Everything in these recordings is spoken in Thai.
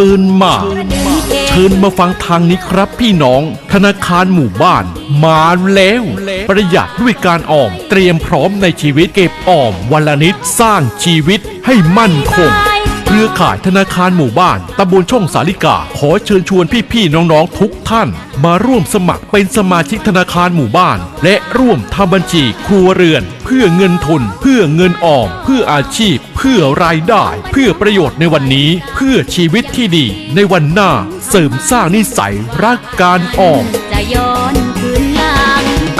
ชิญมา เชิญมาฟังทางนี้ครับพี่น้อง ธนาคารหมู่บ้าน มาแล้ว ประหยัดด้วยการออม เตรียมพร้อมในชีวิตเก็บออมวันละนิดสร้างชีวิตให้มั่นคง รือข่ายธนาคารหมู่บ้านตำบลช่องสาลิกา ขอเชิญชวนพี่ๆน้องๆทุกท่าน มาร่วมสมัครเป็นสมาชิกธนาคารหมู่บ้าน และร่วมทำบัญชีครัวเรือน เพื่อเงินทุน เพื่อเงินออม เพื่ออาชีพ เพื่อรายได้ เพื่อประโยชน์ในวันนี้ เพื่อชีวิตที่ดี ในวันหน้าเสริมสร้างนิสัยรักการออม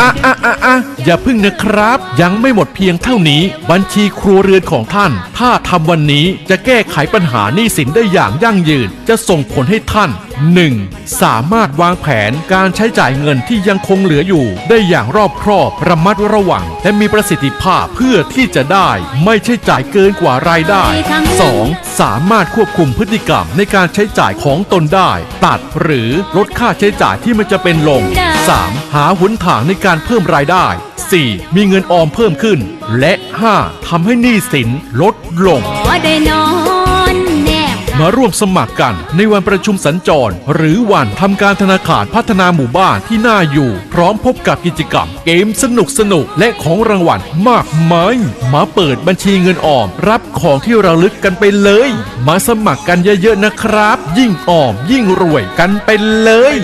อะอะอะอะอย่าพึ่งนะครับ ยังไม่หมดเพียงเท่านี้ บัญชีครัวเรือนของท่าน ถ้าทำวันนี้จะแก้ไขปัญหาหนี้สินได้อย่างยั่งยืน จะส่งผลให้ท่าน 1. สามารถวางแผนการใช้จ่ายเงินที่ยังคงเหลืออยู่ ได้อย่างรอบครอบระมัดระวัง และมีประสิทธิภาพเพื่อที่จะได้ ไม่ใช่จ่ายเกินกว่ารายได้ 2. สามารถควบคุมพฤติกรรมในการใช้จ่ายของตนได้ ตัดหรือลดค่าใช้จ่ายที่มันจะเป็นลง 3. หาหนทางในการเพิ่มรายได้ 4. มีเงินออมเพิ่มขึ้น และ 5. ทำให้หนี้สินลดลง มาร่วมสมัครกัน ในวันประชุมสัญจร หรือวันทำการธนาคารพัฒนาหมู่บ้านที่น่าอยู่ พร้อมพบกับกิจกรรม เกมสนุกสนุกและของรางวัลมากมายมาเปิดบัญชีเงินออม รับของที่ระลึกกันไปเลย มาสมัครกันเยอะๆนะครับ ยิ่งออมยิ่งรวยกันไปเลย